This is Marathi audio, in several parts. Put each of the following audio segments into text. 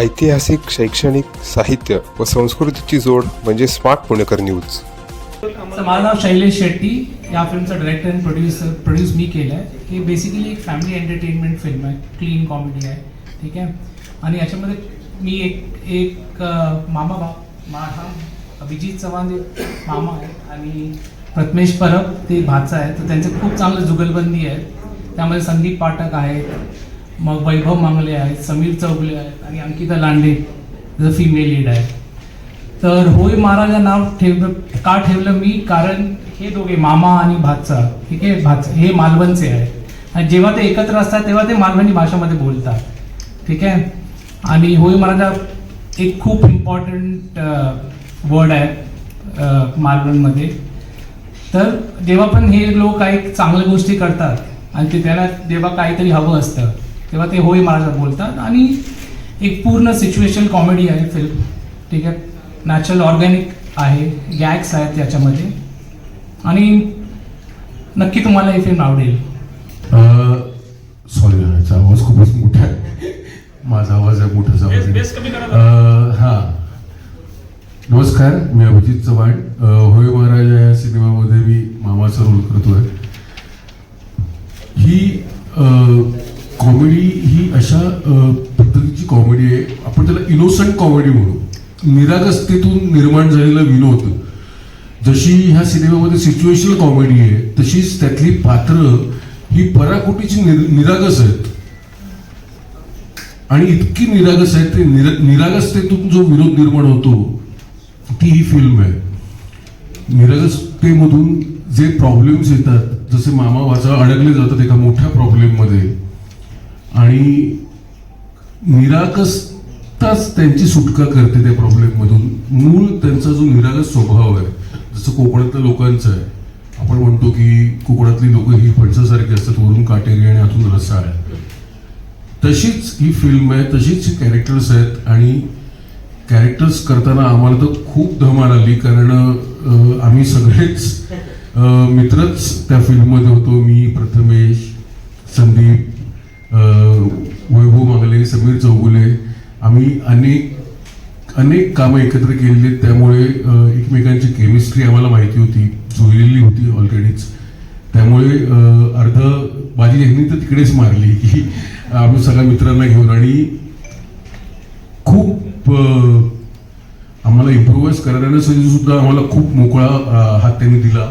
ऐतिहासिक शैक्षणिक साहित्य व संस्कृतीची जोड म्हणजे स्मार्ट पुणेकर न्यूज. माझं नाव शैलेश शेट्टी. या फिल्मचा डायरेक्टर अँड प्रोड्युसर प्रोड्यूस मी केलं आहे की बेसिकली एक फॅमिली एंटरटेनमेंट फिल्म आहे. क्लीन कॉमेडी आहे. ठीक आहे? आणि याच्यामध्ये मी एक एक मामा बा माझा अभिजित चव्हाण जे मामा आहे आणि प्रथमेश परब ते भाचा आहे तर त्यांचे खूप चांगलं जुगलबंदी आहे त्यामध्ये संदीप पाठक आहेत. मग वैभव मांगले आहेत समीर चौगले आहेत आणि अंकिता लांडे ज फिमेल लीड आहे. तर होय महाराजा नाव ठेवलं का ठेवलं मी? कारण हे दोघे मामा आणि भाचा ठीक आहे? भाचा हे मालवणचे आहे आणि जेव्हा ते एकत्र असतात तेव्हा ते मालवणी भाषेमध्ये बोलतात. ठीक आहे? आणि होय महाराजा एक खूप इम्पॉर्टंट वर्ड आहे मालवणमध्ये. तर जेव्हा पण हे लोक काही चांगल्या गोष्टी करतात आणि ते त्याला जेव्हा काहीतरी हवं असतं तेव्हा ते होय महाराज बोलतात. आणि एक पूर्ण सिच्युएशन कॉमेडी आहे फिल्म ठीक आहे? नॅचरल ऑर्गॅनिक आहे. गॅग्स आहेत त्याच्यामध्ये. आणि नक्की तुम्हाला ही फिल्म आवडेल. सॉरी याचा आवाज खूपच मोठा आहे. माझा आवाज आहे मोठाच आवाज हा. नमस्कार मी अभिजित चव्हाण. होय महाराज या सिनेमामध्ये मी मामाचा रोल करतोय. ही कॉमेडी ही अशा पद्धतीची कॉमेडी आहे. आपण त्याला इनोसंट कॉमेडी म्हणू. निरागस्थेतून निर्माण झालेला विनोद. जशी ह्या सिनेमामध्ये सिच्युएशनल कॉमेडी आहे तशीच त्यातली पात्र ही पराकोटीची निर- निरागस आहेत. आणि इतकी निरागस आहेत ते निर निरागसतेतून जो विनोद निर्माण होतो ती ही फिल्म आहे. निरागसतेमधून जे प्रॉब्लेम्स येतात जसे मामा वाचा अडकले जातात एका मोठ्या प्रॉब्लेममध्ये आणि निरागसताच त्यांची सुटका करते त्या प्रॉब्लेममधून मूळ त्यांचा जो निरागस स्वभाव आहे जसं कोकणातल्या लोकांचं आहे आपण म्हणतो की कोकणातली लोक ही फणसासारखी असतात वरून काटेरी आणि आतून रसाळ. आहे तशीच ही फिल्म आहे तशीच कॅरेक्टर्स आहेत आणि कॅरेक्टर्स करताना आम्हाला तर खूप धमाल आली कारण आम्ही सगळेच मित्रच त्या फिल्ममध्ये होतो. मी प्रथमेश संदीप वैभव मागले समीर चौगुले आम्ही अनेक अनेक कामं एकत्र केलेली आहेत. त्यामुळे एकमेकांची केमिस्ट्री आम्हाला माहिती होती जुळलेली होती ऑलरेडीच त्यामुळे अर्ध माझी यांनी तर तिकडेच मारली. की आम्ही सगळ्या मित्रांना घेऊन आणि खूप आम्हाला इम्प्रोवाइज करण्यासाठी सुद्धा आम्हाला खूप मोकळा हात त्यांनी दिला.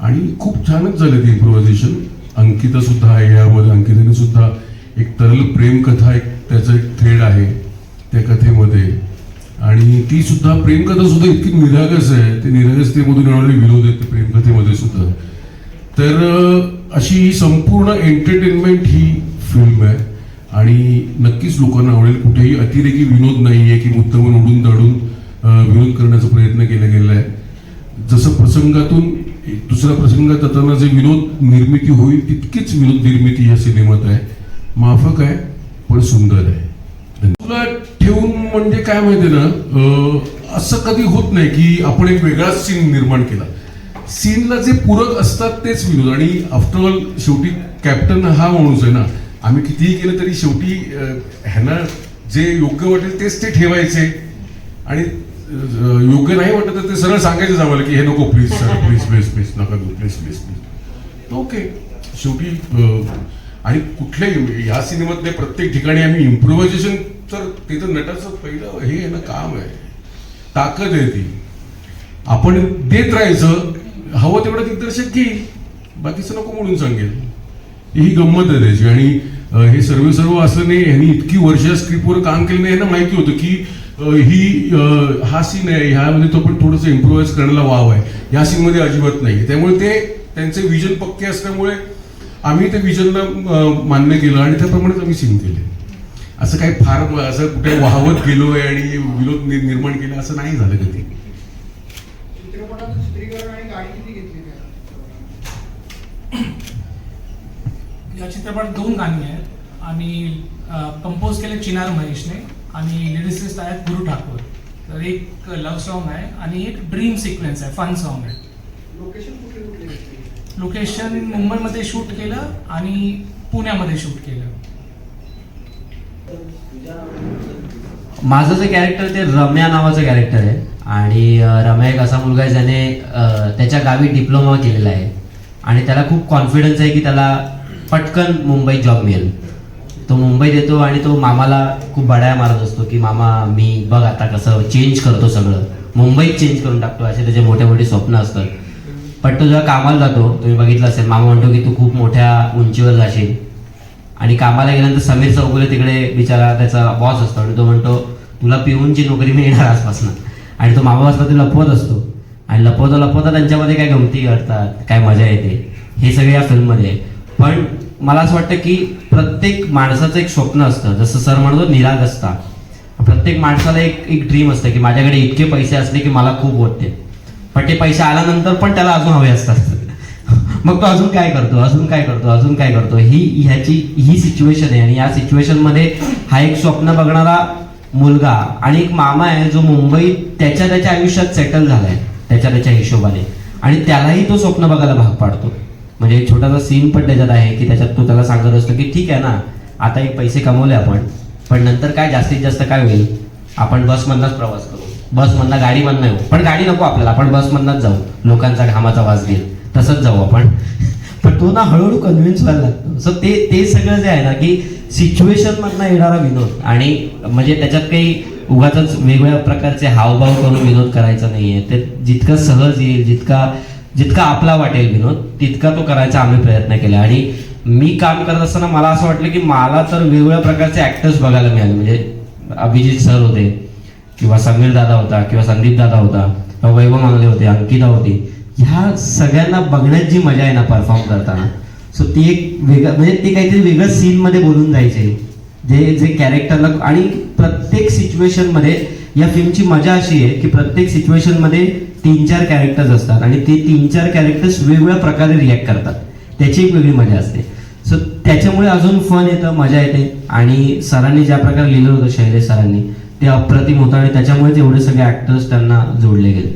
आणि खूप छानच झालं ते इम्प्रोव्हायझेशन अंकिता सुद्धा आहे यामध्ये अंकिताने सुद्धा एक तरल प्रेमकथा एक त्याचं एक थ्रेड आहे त्या कथेमध्ये. आणि ती सुद्धा प्रेमकथा सुद्धा इतकी निरागस आहे. ते निरागसतेमधून येणारे विनोद आहेत प्रेमकथेमध्ये सुद्धा. तर अशी ही संपूर्ण एंटरटेनमेंट ही फिल्म आहे. आणि नक्कीच लोकांना आवडेल कुठेही अतिरेकी विनोद नाही आहे की मुद्दामून उडून दाडून विनोद करण्याचा प्रयत्न केला गेला आहे. जसं प्रसंगातून दुसऱ्या प्रसंगात जाताना जे विनोद निर्मिती होईल तितकीच विनोद निर्मिती या सिनेमात आहे. माफक आहे पण सुंदर आहे. तुला ठेवून म्हणजे काय माहितीये ना असं कधी होत नाही की आपण एक वेगळाच सीन निर्माण केला. सीनला जे पूरक असतात तेच विनोद. आणि आफ्टर ऑल शेवटी कॅप्टन हा माणूस आहे ना आम्ही कितीही केलं तरी शेवटी ह्यांना जे योग्य वाटेल तेच ते ठेवायचे. आणि योग्य नाही वाटत तर ते सरळ सांगायचं आम्हाला की हे नको please sir please please please नका प्लीज प्लीज प्लीज ओके शेवटी आणि कुठल्याही या सिनेमातल्या प्रत्येक ठिकाणी आम्ही इम्प्रोव्हायझेशन तर ते तर नटाचं पहिलं हे ना काम आहे. ताकद आहे ती. आपण देत राहायचं हवं तेवढं दिग्दर्शक घेईल. बाकीचं नको म्हणून सांगेल. ही गंमत आहे त्याची. आणि हे सर्व सर्व असं नाही ह्यांनी इतकी वर्ष स्क्रिप्टवर काम केलं नाही यांना माहिती होतं की ही हा सीन आहे ह्यामध्ये तो पण थोडंसं इम्प्रोव्हाइज करण्याला वाव आहे. या सीनमध्ये अजिबात नाही त्यामुळे ते त्यांचे विजन पक्के असल्यामुळे आम्ही ते विजनला मान्य केलं आणि त्याप्रमाणेच आम्ही सीन केले. असं काही फार असं कुठे वाहवत गेलोय आणि नि- निर्माण केला असं नाही झालं कधी. त्या या चित्रपटात दोन गाणी आहेत. आणि कंपोज केले चिनार महेशने आणि लिरिसिस्ट आहेत गुरु ठाकूर. तर एक लव्ह सॉन्ग आहे आणि एक ड्रीम सिक्वेन्स आहे फन सॉन्ग आहे. लोकेशन लोकेशन मुंबईमध्ये शूट केलं आणि पुण्यामध्ये शूट केलं. माझं जे कॅरेक्टर ते रम्या नावाचं कॅरेक्टर आहे. आणि रम्या एक असा मुलगा आहे ज्याने त्याच्या गावी डिप्लोमा केलेला आहे. आणि त्याला खूप कॉन्फिडन्स आहे की त्याला पटकन मुंबईत जॉब मिळेल. तो मुंबईत येतो आणि तो मामाला खूप बडाया मारत असतो की मामा मी बघ आता कसं चेंज करतो सगळं. मुंबईत चेंज करून टाकतो. असे त्याचे मोठे मोठे स्वप्न असतात. पण तो जेव्हा कामाला जातो तुम्ही बघितलं असेल मामा म्हणतो की तू खूप मोठ्या उंचीवर जाशील. आणि कामाला गेल्यानंतर समीर चौगुले तिकडे बिचारा त्याचा बॉस असतो आणि तो म्हणतो तुला पिऊनची नोकरी मिळणार आजपासून. आणि तो मामा असला ते लपवत असतो. आणि लपवता लपवता त्यांच्यामध्ये काय गमती घडतात काय मजा येते हे सगळे या फिल्ममध्ये. आहे. पण मला असं वाटतं की प्रत्येक माणसाचं एक स्वप्न असतं जसं सर म्हणतो निराग असता प्रत्येक माणसाला एक एक ड्रीम असतं की माझ्याकडे इतके पैसे असले की मला खूप होते पण ते पैसे आल्यानंतर पण त्याला अजून हवे असतात. मग तो अजून काय करतो? अजून काय करतो? अजून काय करतो? ही ह्याची ही सिच्युएशन आहे. आणि या सिच्युएशनमध्ये हा एक स्वप्न बघणारा मुलगा आणि एक मामा आहे जो मुंबईत त्याच्या त्याच्या आयुष्यात सेटल झालाय त्याच्या त्याच्या हिशोबाने. आणि त्यालाही तो स्वप्न बघायला भाग पाडतो. म्हणजे एक छोटासा सीन पण त्याच्यात आहे की त्याच्यात तो त्याला सांगत असतो की ठीक आहे ना आता एक पैसे कमवले आपण पण नंतर काय जास्तीत जास्त काय होईल? आपण बसमधलाच प्रवास करू. बसमधनं गाडीमधनं येऊ पण गाडी नको आपल्याला आपण बसमधनंच जाऊ. लोकांचा घामाचा वास घेईल. तसंच जाऊ आपण. पण तो ना हळूहळू कन्व्हिन्स व्हायला लागतो. सो ते ते सगळं जे आहे ना की सिच्युएशन मधनं येणारा विनोद आणि म्हणजे त्याच्यात काही उगाच वेगवेगळ्या प्रकारचे हावभाव करून विनोद करायचा नाहीये. ते जितकं सहज येईल जितका जितका आपला वाटेल विनोद तितका तो करायचा आम्ही प्रयत्न केला. आणि मी काम करत असताना मला असं वाटलं की मला तर वेगवेगळ्या प्रकारचे ऍक्टर्स बघायला मिळाले. म्हणजे अभिजित सर होते किंवा समीर दादा होता किंवा संदीप दादा होता किंवा वैभव मांगले होते अंकिता होती ह्या सगळ्यांना बघण्यात जी मजा आहे ना परफॉर्म करताना सो ती एक वेगळं म्हणजे ते काहीतरी वेगळं सीनमध्ये बोलून जायचे. जे जे कॅरेक्टरला आणि प्रत्येक सिच्युएशनमध्ये या फिल्मची मजा अशी आहे की प्रत्येक सिच्युएशनमध्ये तीन चार कॅरेक्टर्स असतात आणि ते तीन चार कॅरेक्टर्स वेगवेगळ्या प्रकारे रिॲक्ट करतात. त्याची एक वेगळी मजा असते. सो त्याच्यामुळे अजून फन येतं मजा येते. आणि सरांनी ज्या प्रकारे लिहिलं होतं शैलेश सरांनी ते अप्रतिम होतं आणि त्याच्यामुळेच एवढे सगळे ऍक्टर्स त्यांना जोडले गेले.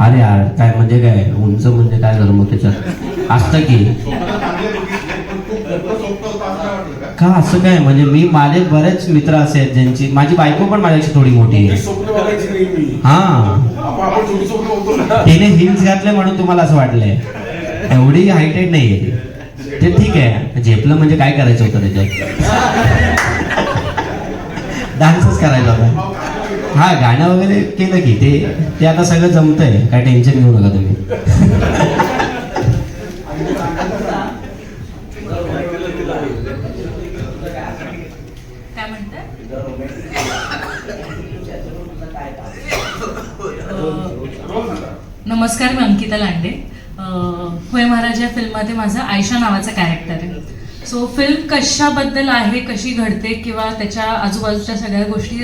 अरे यार काय म्हणजे काय? उंच म्हणजे काय झालं मग त्याच्यात असतं की. का असं काय? म्हणजे मी माझे बरेच मित्र असे आहेत ज्यांची माझी बायको पण माझ्याशी थोडी मोठी आहे. नाही हा. तिने हिल्स घातले म्हणून तुम्हाला असं वाटलंय. एवढी हायटेड नाहीये ती. ते ठीक आहे. झेपलं म्हणजे काय करायचं होतं त्याच्यात? डान्सच करायला होता हा गाणं वगैरे केलं की ते ते आता सगळं जमतंय. काय टेन्शन घेऊ नका तुम्ही. नमस्कार मी अंकिता लांडे. होय महाराज या फिल्ममध्ये माझं आयशा नावाचं कॅरेक्टर सो फिल्म कशाबद्दल आहे कशी घडते किंवा त्याच्या आजूबाजूच्या सगळ्या गोष्टी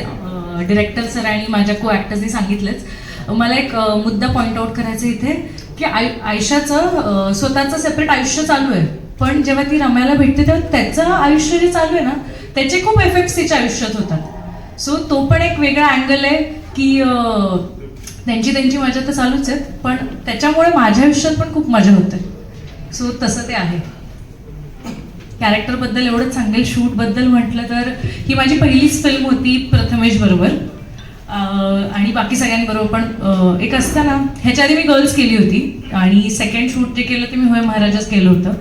डिरेक्टर सर आणि माझ्या को ॲक्टर्सनी सांगितलंच. मला एक मुद्दा पॉईंट आउट करायचा इथे की आय आयुष्याचं स्वतःचं सेपरेट आयुष्य चालू आहे. पण जेव्हा ती रमायला भेटते तेव्हा त्याचं आयुष्य जे चालू आहे ना त्याचे खूप इफेक्ट्स तिच्या आयुष्यात होतात. सो तो पण एक वेगळा अँगल आहे की त्यांची त्यांची मजा तर चालूच आहेत पण त्याच्यामुळे माझ्या आयुष्यात पण खूप मजा होते. सो तसं ते आहे. कॅरेक्टरबद्दल एवढंच सांगेल. शूटबद्दल म्हटलं तर ही माझी पहिलीच फिल्म होती प्रथमेश बरोबर. आणि बाकी सगळ्यांबरोबर पण एक असताना. ह्याच्या आधी मी गर्ल्स केली होती. आणि सेकंड शूट जे केलं ते मी होय महाराजाच केलं होतं.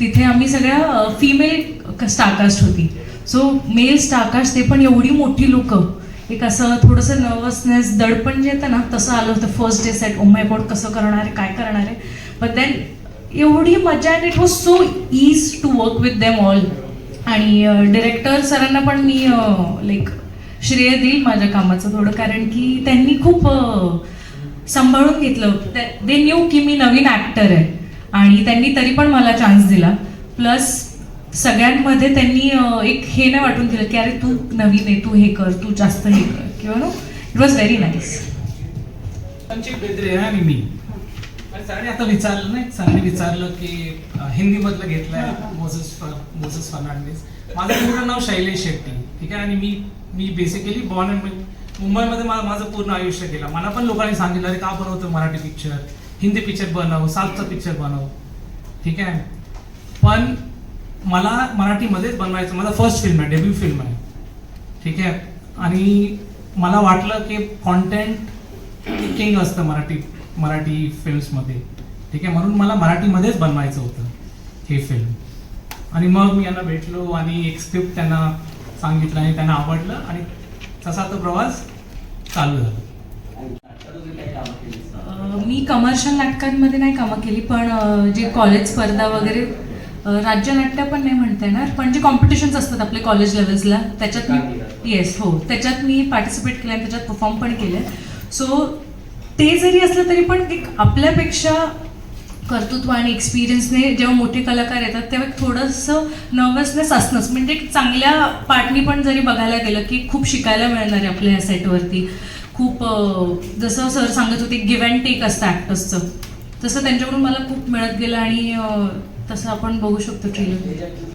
तिथे आम्ही सगळ्या फिमेल स्टारकास्ट होती. सो मेल स्टारकास्ट ते पण एवढी मोठी लोकं. एक असं थोडंसं नर्वसनेस दडपण जे येतं ना तसं आलं होतं. First day set oh my god कसं करणार आहे काय करणार आहे? बट दॅन एवढी मजा and it was so easy to work with them all आणि डिरेक्टर सरांना पण मी लाईक श्रेय देईल माझ्या कामाचं थोडं. कारण की त्यांनी खूप सांभाळून घेतलं. दे न्यू की मी नवीन ॲक्टर आहे. आणि त्यांनी तरी पण मला चान्स दिला. प्लस सगळ्यांमध्ये त्यांनी एक हे नाही वाटून दिलं की अरे तू नवीन आहे तू हे कर तू जास्त हे कर. किंवा no it was very nice Sanchit Bedre आणि मी. सरांनी आता विचारलं नाही. सरांनी विचारलं की अं, हिंदीमधलं घेतलंय मोझस मोझस फर्नांडिस. माझं पूर्ण नाव शैलेश शेट्टी. ठीक आहे? आणि मी मी बेसिकली बॉर्न अँड मुंबईमध्ये माझं पूर्ण आयुष्य गेलं. मला पण लोकांनी सांगितलं अरे का बनवतो मराठी पिक्चर हिंदी पिक्चर बनव साऊथचा पिक्चर बनव. ठीक आहे? पण मला मराठीमध्येच बनवायचं माझा फर्स्ट फिल्म आहे डेब्यू फिल्म आहे. ठीक आहे? आणि मला वाटलं की कॉन्टेंट किंग असतं मराठी. मराठी फिल्म्समध्ये ठीक आहे? म्हणून मला मराठीमध्येच बनवायचं होतं हे फिल्म आणि मग मी यांना भेटलो आणि एक स्क्रिप्ट त्यांना सांगितलं आणि त्यांना आवडलं आणि तसा तो प्रवास चालू झाला. मी कमर्शियल नाटकांमध्ये नाही कामं केली पण जे कॉलेज स्पर्धा वगैरे अं, राज्यनाट्य पण नाही म्हणता येणार पण जे कॉम्पिटिशन्स असतात आपले कॉलेज लेवल्सला त्याच्यात मी येस हो. त्याच्यात मी पार्टिसिपेट केलं आणि त्याच्यात परफॉर्म पण केलं. सो ते जरी असलं तरी पण एक आपल्यापेक्षा कर्तृत्व आणि एक्सपिरियन्सने जेव्हा मोठे कलाकार येतात तेव्हा एक थोडंसं नर्वसनेस असणंच. म्हणजे एक चांगल्या पार्टनी पण जरी बघायला गेलं की खूप शिकायला मिळणार आहे आपल्या ह्या सेटवरती खूप जसं सर सांगत होते गिव्ह अँड टेक असतं ॲक्टर्सचं तसं त्यांच्याकडून मला खूप मिळत गेलं आणि तसं आपण बघू शकतो ट्रेलर